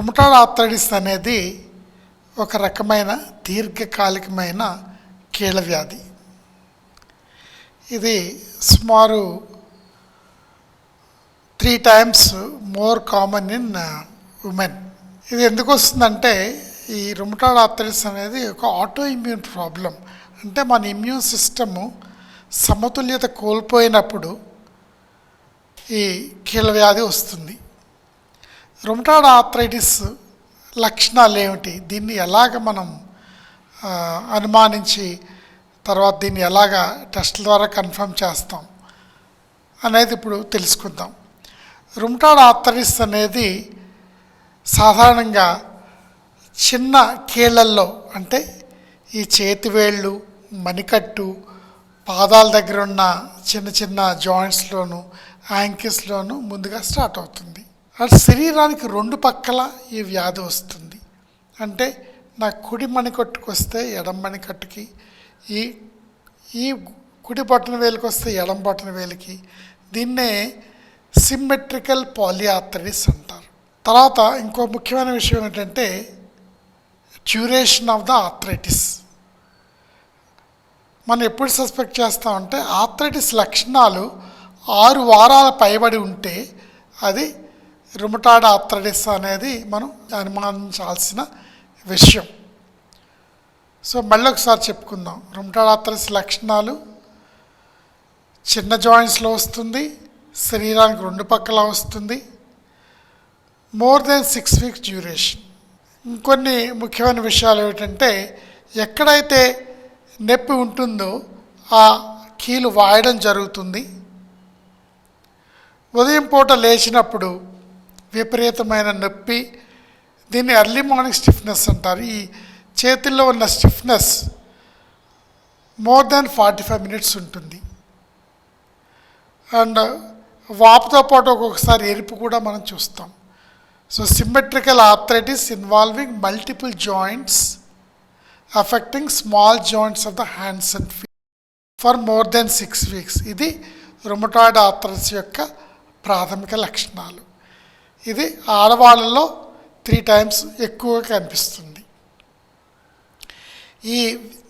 రుమటాడ్ arthritis అనేది ఒక రకమైన దీర్ఘకాలికమైన కీళ్ళ వ్యాధి ఇది సుమారు three times more common in women. ఇది ఎందుకు వస్తుందంటే ఈ రుమటాడ్ ఆర్థరైటిస్ అనేది ఒక ఆటో ఇమ్యూన్ ప్రాబ్లం. అంటే మన ఇమ్యూన్ సిస్టము సమతుల్యత కోల్పోయినప్పుడు ఈ కీళ్ళ వ్యాధి వస్తుంది. రుమటాడ్ ఆర్థరైటిస్ లక్షణాలు ఏమిటి దీన్ని ఎలాగ మనం అనుమానించి తర్వాత దీన్ని ఎలాగ టెస్ట్ల ద్వారా కన్ఫర్మ్ చేస్తాం అనేది ఇప్పుడు తెలుసుకుందాం. రుమటాడ్ ఆర్థరైటిస్ అనేది సాధారణంగా చిన్న కీళ్ళల్లో అంటే ఈ చేతివేళ్ళు మణికట్టు పాదాల దగ్గర ఉన్న చిన్న చిన్న జాయింట్స్లోను యాంకిల్స్లోను ముందుగా స్టార్ట్ అవుతుంది. అది శరీరానికి రెండు పక్కల ఈ వ్యాధి వస్తుంది. అంటే నా కుడి మణికట్టుకు వస్తే ఎడం మణికట్టుకి ఈ ఈ కుడి బొట్టన వేలికి వస్తే ఎడం బొట్టన వేలికి దీన్నే సిమ్మెట్రికల్ పాలియాథరిస్ అంటారు. తర్వాత ఇంకో ముఖ్యమైన విషయం ఏంటంటే క్యూరేషన్ ఆఫ్ ద ఆథరైటిస్ మనం ఎప్పుడు సస్పెక్ట్ చేస్తామంటే ఆథరైటిస్ లక్షణాలు ఆరు వారాల పైబడి ఉంటే అది రుమటాడ్ ఆర్థరైటిస్ అనేది మనం అనుమానించాల్సిన విషయం. సో మళ్ళీ ఒకసారి చెప్పుకుందాం. రుమటాడ్ ఆర్థరైటిస్ లక్షణాలు చిన్న జాయింట్స్లో వస్తుంది శరీరానికి రెండు పక్కల వస్తుంది more than six weeks duration. ఇంకొన్ని ముఖ్యమైన విషయాలు ఏమిటంటే ఎక్కడైతే నొప్పి ఉంటుందో ఆ కీలు వాయడం జరుగుతుంది. ఉదయం పూట లేచినప్పుడు విపరీతమైన నొప్పి. దీన్ని ఎర్లీ మార్నింగ్ స్టిఫ్నెస్ అంటారు. ఈ చేతుల్లో ఉన్న stiffness more than forty five minutes ఉంటుంది. అండ్ వాపుతో పాటు ఒక్కొక్కసారి ఎరుపు కూడా మనం చూస్తాం. So symmetrical arthritis involving multiple joints affecting small joints of the hands and feet for more than six weeks ఇది రుమటాయిడ్ ఆర్థరైటిస్ యొక్క ప్రాథమిక లక్షణాలు. ఇది ఆడవాళ్ళలో త్రీ టైమ్స్ ఎక్కువగా కనిపిస్తుంది. ఈ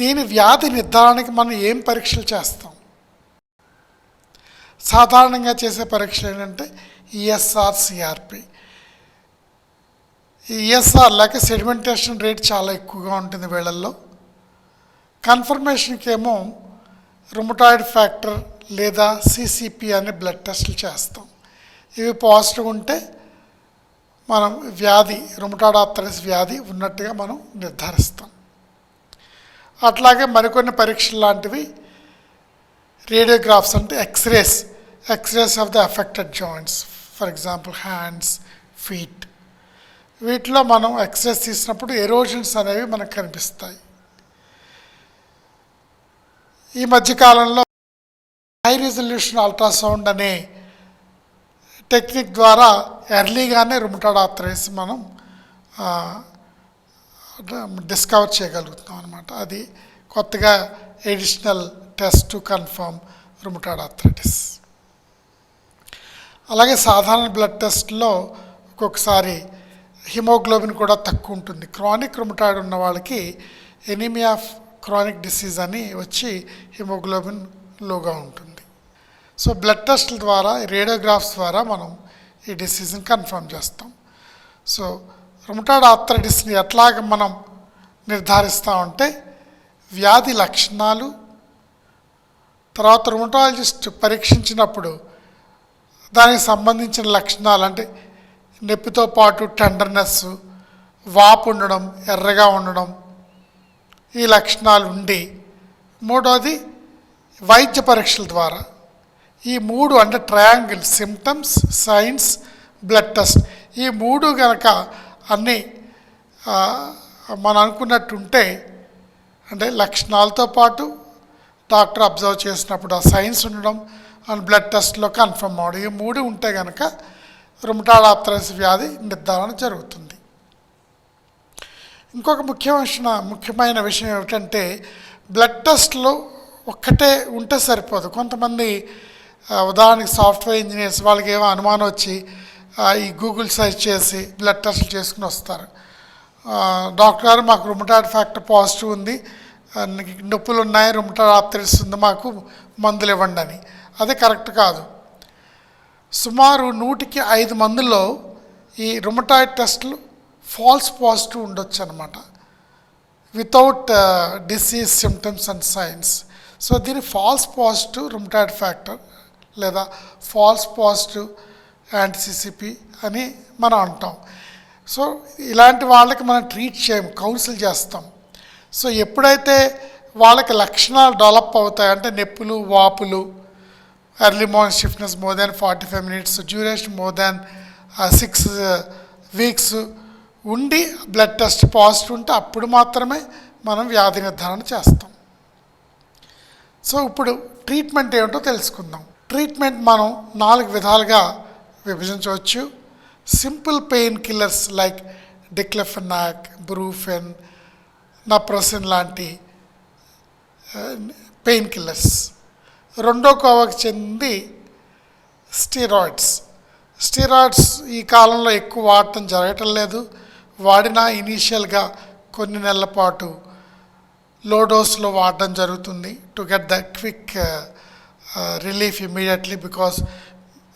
దీని వ్యాధి నిర్ధారణకి మనం ఏం పరీక్షలు చేస్తాం? సాధారణంగా చేసే పరీక్షలు ఏంటంటే ఈఎస్ఆర్ సిఆర్పి ఈఎస్ఆర్ లేక సెడిమెంటేషన్ రేట్ చాలా ఎక్కువగా ఉంటుంది వీళ్ళల్లో కన్ఫర్మేషన్కి ఏమో రుమటాయిడ్ ఫ్యాక్టర్ లేదా సిసిపి అనే బ్లడ్ టెస్టులు చేస్తాం. ఇవి పాజిటివ్ ఉంటే మనం వ్యాధి రుమటాయిడ్ ఆర్థరైటిస్ వ్యాధి ఉన్నట్టుగా మనం నిర్ధారిస్తాం. అట్లాగే మరికొన్ని పరీక్షలు లాంటివి రేడియోగ్రాఫ్స్ అంటే X rays X rays of the affected joints for example hands feet వీటిలో మనం ఎక్స్రేస్ తీసినప్పుడు ఎరోజన్స్ అనేవి మనకు కనిపిస్తాయి. ఈ మధ్యకాలంలో హై రిజల్యూషన్ అల్ట్రాసౌండ్ అనే టెక్నిక్ ద్వారా ఎర్లీగానే రుమటాడ్ ఆర్థరైటిస్ మనం డిస్కవర్ చేయగలుగుతున్నాం అనమాట అది కొత్తగా additional test to confirm rheumatoid arthritis. అలాగే సాధారణ బ్లడ్ టెస్ట్లో ఒక్కొక్కసారి హిమోగ్లోబిన్ కూడా తక్కువ ఉంటుంది. క్రానిక్ రుమటాయిడ్ ఉన్న వాళ్ళకి ఎనీమియా ఆఫ్ క్రానిక్ డిసీజ్ అని వచ్చి హిమోగ్లోబిన్ లోగా ఉంటుంది. సో బ్లడ్ టెస్ట్ల ద్వారా రేడియోగ్రాఫ్స్ ద్వారా మనం ఈ డిసీజ్ని కన్ఫర్మ్ చేస్తాం. సో రుమటాడ్ ఆర్థరైటిస్ని ఎట్లాగ మనం నిర్ధారిస్తామంటే వ్యాధి లక్షణాలు తర్వాత రుమటాలజిస్ట్ పరీక్షించినప్పుడు దానికి సంబంధించిన లక్షణాలు అంటే నొప్పితో పాటు టెండర్నెస్ వాపు ఉండడం ఎర్రగా ఉండడం ఈ లక్షణాలు ఉండి. మూడోది వైద్య పరీక్షల ద్వారా. ఈ మూడు అంటే triangle symptoms signs blood test ఈ మూడు కనుక అన్నీ మనం అనుకున్నట్టు ఉంటే అంటే లక్షణాలతో పాటు డాక్టర్ అబ్జర్వ్ చేసినప్పుడు ఆ సైన్స్ ఉండడం అండ్ బ్లడ్ టెస్ట్లో కన్ఫర్మ్ అవడం ఈ మూడు ఉంటే కనుక రుమటాడాప్తరస్ వ్యాధి నిర్ధారణ జరుగుతుంది. ఇంకొక ముఖ్యమైన ముఖ్యమైన విషయం ఏమిటంటే బ్లడ్ టెస్ట్లో ఒక్కటే ఉంటే సరిపోదు. కొంతమంది ఉదాహరణకి సాఫ్ట్వేర్ ఇంజనీర్స్ వాళ్ళకి ఏమో అనుమానం వచ్చి ఈ గూగుల్ సర్చ్ చేసి బ్లడ్ టెస్ట్లు చేసుకుని వస్తారు. డాక్టర్ గారు మాకు రుమటాయిడ్ ఫ్యాక్టర్ పాజిటివ్ ఉంది. నొప్పులు ఉన్నాయి రుమటాయిడ్ ఆర్థరైటిస్ ఉంది మాకు మందులు ఇవ్వండి అని. అది కరెక్ట్ కాదు. సుమారు నూటికి ఐదు మందిలో ఈ రుమటాయిడ్ టెస్ట్లు ఫాల్స్ పాజిటివ్ ఉండొచ్చు అనమాట without disease symptoms and signs so దీని ఫాల్స్ పాజిటివ్ రుమటాయిడ్ ఫ్యాక్టర్ లేదా ఫాల్స్ పాజిటివ్ యాంటీసీసీపీ అని మనం అంటాం. సో ఇలాంటి వాళ్ళకి మనం ట్రీట్ చేయం కౌన్సిల్ చేస్తాం. సో ఎప్పుడైతే వాళ్ళకి లక్షణాలు డెవలప్ అవుతాయి అంటే నొప్పులు వాపులు early morning stiffness more than forty five minutes duration more than six weeks ఉండి బ్లడ్ టెస్ట్ పాజిటివ్ ఉంటే అప్పుడు మాత్రమే మనం వ్యాధి నిర్ధారణ చేస్తాం. సో ఇప్పుడు ట్రీట్మెంట్ ఏమిటో తెలుసుకుందాం. ట్రీట్మెంట్ మనం నాలుగు విధాలుగా విభజించవచ్చు. Simple pain killers like diclofenac brufen naprosyn లాంటి పెయిన్ కిల్లర్స్. రెండో కోవకు చెంది స్టీరాయిడ్స్. స్టీరాయిడ్స్ ఈ కాలంలో ఎక్కువ వాడటం జరగటం లేదు. వాడినా ఇనీషియల్గా కొన్ని నెలల పాటు లో డోస్లో వాడడం జరుగుతుంది. To get the quick relief immediately because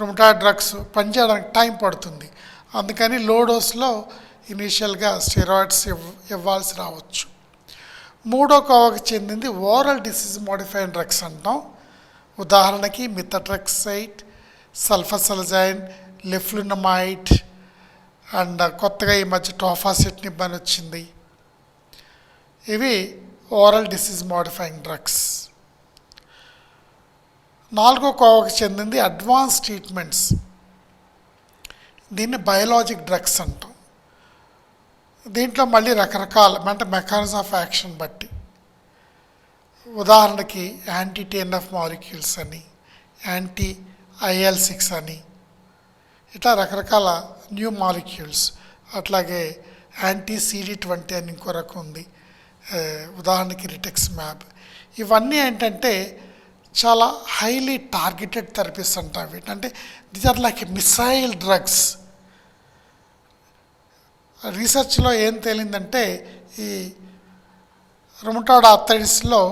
rheumatoid drugs పనిచేయడానికి టైం పడుతుంది. అందుకని లో డోస్లో ఇనీషియల్గా స్టెరాయిడ్స్ ఇవ్ ఇవ్వాల్సి రావచ్చు. మూడో కోవకు చెందింది ఓరల్ డిసీజ్ మోడిఫైడ్ డ్రగ్స్ అంటాం. ఉదాహరణకి మిథట్రక్సైట్ సల్ఫసల్జైన్ లెఫ్లునమైట్ అండ్ కొత్తగా ఈ మధ్య టోఫాసిట్ నిబ్బన్ వచ్చింది. ఇవి ఓరల్ డిసీజ్ మోడిఫైయింగ్ డ్రగ్స్ నాలుగో కోవకు చెందింది అడ్వాన్స్ ట్రీట్మెంట్స్. దీన్ని బయోలాజిక్ డ్రగ్స్ అంటాం. దీంట్లో మళ్ళీ రకరకాల అంటే మెకానిజం ఆఫ్ యాక్షన్ బట్టి. ఉదాహరణకి యాంటీ టీఎన్ఎఫ్ మాలిక్యూల్స్ అని యాంటీ ఐఎల్ సిక్స్ అని. ఇట్లా రకరకాల న్యూ మాలిక్యూల్స్ అట్లాగే యాంటీ సిడి ట్వంటీ అని ఇంకో రకం ఉంది. ఉదాహరణకి రిటెక్స్ మ్యాప్ ఇవన్నీ ఏంటంటే చాలా హైలీ టార్గెటెడ్ థెరపీస్ అంటాం వీటి అంటే these are like missile drugs రీసెర్చ్లో ఏం తేలిందంటే ఈ రుమటాయిడ్ ఆర్థరైటిస్లో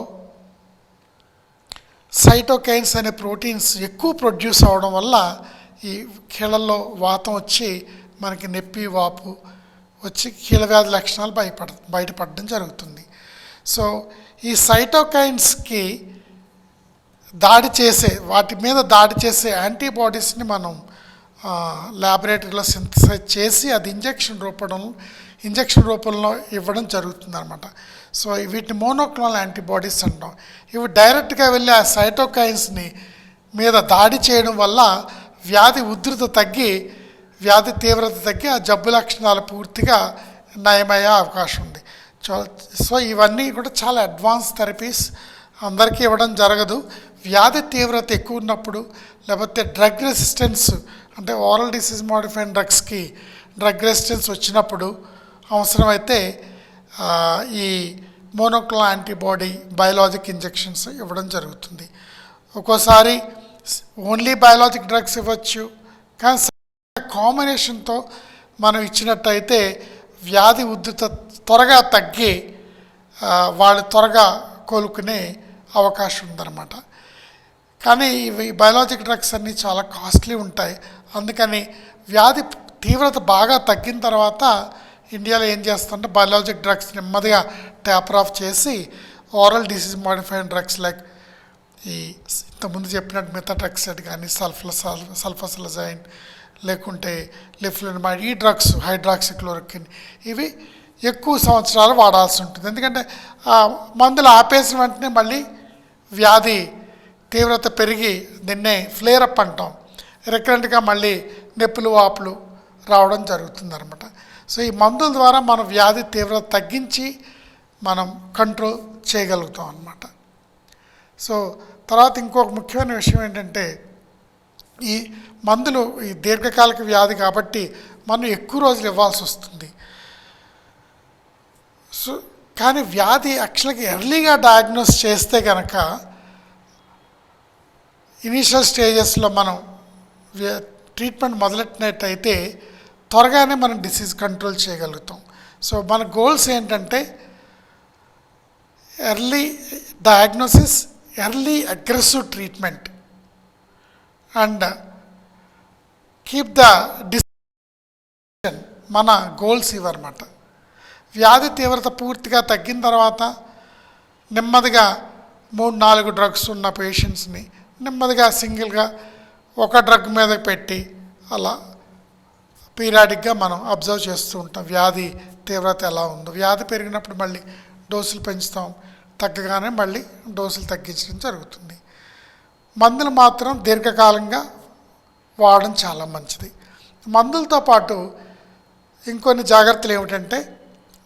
సైటోకైన్స్ అనే ప్రోటీన్స్ ఎక్కువ ప్రొడ్యూస్ అవడం వల్ల ఈ కీళ్ళల్లో వాతం వచ్చి మనకి నొప్పి వాపు వచ్చి కీళ్ళ వ్యాధి లక్షణాలు బయపడ బయటపడడం జరుగుతుంది. సో ఈ సైటోకైన్స్కి దాడి చేసే వాటి మీద దాడి చేసే యాంటీబాడీస్ని మనం ల్యాబొరేటరీలో సింథసైజ్ చేసి అది ఇంజెక్షన్ రూపంలో ఇంజెక్షన్ రూపంలో ఇవ్వడం జరుగుతుందనమాట సో వీటిని మోనోక్లోనల్ యాంటీబాడీస్ అంటాం. ఇవి డైరెక్ట్గా వెళ్ళి ఆ సైటోకైన్స్ని మీద దాడి చేయడం వల్ల వ్యాధి ఉధృత తగ్గి వ్యాధి తీవ్రత తగ్గి ఆ జబ్బు లక్షణాలు పూర్తిగా నయమయ్యే అవకాశం ఉంది. సో ఇవన్నీ కూడా చాలా అడ్వాన్స్ థెరపీస్ అందరికీ ఇవ్వడం జరగదు. వ్యాధి తీవ్రత ఎక్కువ ఉన్నప్పుడు లేకపోతే డ్రగ్ రెసిస్టెన్స్ అంటే ఓరల్ డిసీజ్ మోడిఫైడ్ డ్రగ్స్కి డ్రగ్ రెసిస్టెన్స్ వచ్చినప్పుడు అవసరమైతే ఈ మోనోక్లో యాంటీబాడీ బయలాజిక్ ఇంజెక్షన్స్ ఇవ్వడం జరుగుతుంది. ఒక్కోసారి ఓన్లీ బయలాజిక్ డ్రగ్స్ ఇవ్వచ్చు. కానీ కాంబినేషన్తో మనం ఇచ్చినట్టయితే వ్యాధి ఉద్ధృత త్వరగా తగ్గి వాళ్ళు త్వరగా కోలుకునే అవకాశం ఉందన్నమాట. కానీ ఇవి బయాలజిక్ డ్రగ్స్ అన్నీ చాలా కాస్ట్లీ ఉంటాయి. అందుకని వ్యాధి తీవ్రత బాగా తగ్గిన తర్వాత ఇండియాలో ఏం చేస్తుంటే బయాలజిక్ డ్రగ్స్ నెమ్మదిగా ట్యాపర్ ఆఫ్ చేసి oral disease modified drugs like ఈ ఇంతకుముందు చెప్పినట్టు మిథట్రెక్సైడ్ కానీ సల్ఫల సల్ఫసలజైన్ లేకుంటే లిఫ్లినమైడ్ ఈ డ్రగ్స్ హైడ్రాక్సిక్లోరికిన్ ఇవి ఎక్కువ సంవత్సరాలు వాడాల్సి ఉంటుంది. ఎందుకంటే ఆ మందులు ఆపేసిన వెంటనే మళ్ళీ వ్యాధి తీవ్రత పెరిగి దీన్నే ఫ్లేర్ అప్ అంటాం. రికరెంట్గా మళ్ళీ నొప్పులు వాపులు రావడం జరుగుతుంది అనమాట సో ఈ మందుల ద్వారా మనం వ్యాధి తీవ్రత తగ్గించి మనం కంట్రోల్ చేయగలుగుతాం అన్నమాట. సో తర్వాత ఇంకొక ముఖ్యమైన విషయం ఏంటంటే ఈ మందులు ఈ దీర్ఘకాలిక వ్యాధి కాబట్టి మనం ఎక్కువ రోజులు ఇవ్వాల్సి వస్తుంది. సో కానీ వ్యాధి యాక్చువల్గా ఎర్లీగా డయాగ్నోస్ చేస్తే కనుక ఇనీషియల్ స్టేజెస్లో మనం ట్రీట్మెంట్ మొదలెట్టినట్టయితే త్వరగానే మనం డిసీజ్ కంట్రోల్ చేయగలుగుతాం. సో మన గోల్స్ ఏంటంటే early diagnosis early aggressive treatment. And keep the decision మన గోల్స్ ఇవన్నమాట వ్యాధి తీవ్రత పూర్తిగా తగ్గిన తర్వాత నెమ్మదిగా మూడు నాలుగు డ్రగ్స్ ఉన్న పేషెంట్స్ని నెమ్మదిగా సింగిల్గా ఒక డ్రగ్ మీద పెట్టి అలా పీరియాడిక్గా మనం అబ్జర్వ్ చేస్తూ ఉంటాం. వ్యాధి తీవ్రత ఎలా ఉందో. వ్యాధి పెరిగినప్పుడు మళ్ళీ డోసులు పెంచుతాం. తగ్గగానే మళ్ళీ డోసులు తగ్గించడం జరుగుతుంది. మందులు మాత్రం దీర్ఘకాలంగా వాడడం చాలా మంచిది. మందులతో పాటు ఇంకొన్ని జాగ్రత్తలు ఏమిటంటే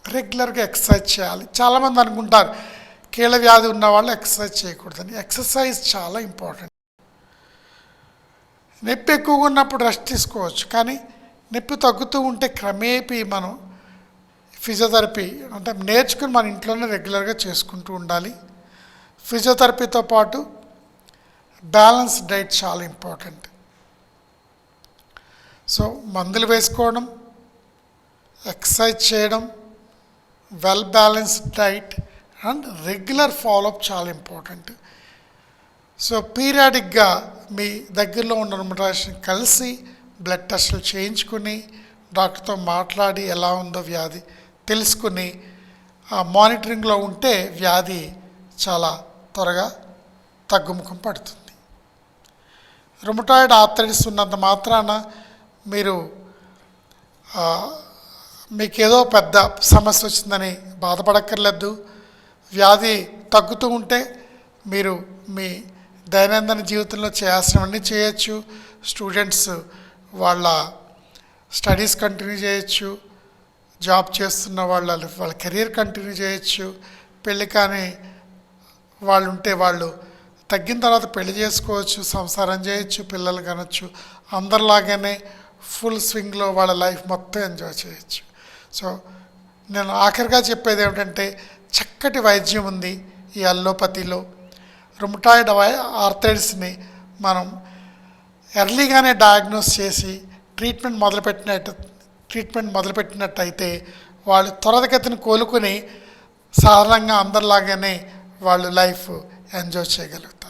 రెగ్యులర్గా ఎక్సర్సైజ్ చేయాలి. చాలామంది అనుకుంటారు కీళ్ళ వ్యాధి ఉన్న వాళ్ళు ఎక్సర్సైజ్ చేయకూడదని ఎక్సర్సైజ్ చాలా ఇంపార్టెంట్ నొప్పి ఎక్కువగా ఉన్నప్పుడు రెస్ట్ తీసుకోవచ్చు. కానీ నొప్పి తగ్గుతూ ఉంటే క్రమేపీ మనం ఫిజియోథెరపీ అంటే నేర్చుకుని మన ఇంట్లోనే రెగ్యులర్గా చేసుకుంటూ ఉండాలి. ఫిజియోథెరపీతో పాటు బ్యాలెన్స్ డైట్ చాలా ఇంపార్టెంట్ సో మందులు వేసుకోవడం ఎక్సర్సైజ్ చేయడం well balanced diet and regular follow up చాలా ఇంపార్టెంట్. సో పీరియాడిక్గా మీ దగ్గరలో ఉన్న రుమటాలజిస్ట్ని కలిసి బ్లడ్ టెస్టులు చేయించుకుని డాక్టర్తో మాట్లాడి ఎలా ఉందో వ్యాధి తెలుసుకుని ఆ మానిటరింగ్లో ఉంటే వ్యాధి చాలా త్వరగా తగ్గుముఖం పడుతుంది. రుమటాయిడ్ ఆర్థరైటిస్ ఉన్నంత మాత్రాన మీరు మీకేదో పెద్ద సమస్య వచ్చిందని బాధపడక్కర్లేదు. వ్యాధి తగ్గుతూ ఉంటే మీరు మీ దైనందిన జీవితంలో చేయాల్సినవన్నీ చేయొచ్చు. స్టూడెంట్స్ వాళ్ళ స్టడీస్ కంటిన్యూ చేయొచ్చు. జాబ్ చేస్తున్న వాళ్ళ వాళ్ళ కెరీర్ కంటిన్యూ చేయొచ్చు. పెళ్ళి కానీ వాళ్ళు ఉంటే వాళ్ళు తగ్గిన తర్వాత పెళ్ళి చేసుకోవచ్చు సంసారం చేయొచ్చు పిల్లలు కనొచ్చు. అందరిలాగానే ఫుల్ స్వింగ్లో వాళ్ళ లైఫ్ మొత్తం ఎంజాయ్ చేయొచ్చు. సో నేను ఆఖరిగా చెప్పేది ఏమిటంటే చక్కటి వైద్యం ఉంది ఈ అల్లోపతిలో. రుమటాయిడ్ ఆర్థరైడ్స్ని మనం ఎర్లీగానే డయాగ్నోస్ చేసి ట్రీట్మెంట్ మొదలుపెట్టినట్టు ట్రీట్మెంట్ మొదలుపెట్టినట్టయితే వాళ్ళు త్వరగతిని కోలుకొని సాధారణంగా అందరిలాగానే వాళ్ళు లైఫ్ ఎంజాయ్ చేయగలుగుతారు.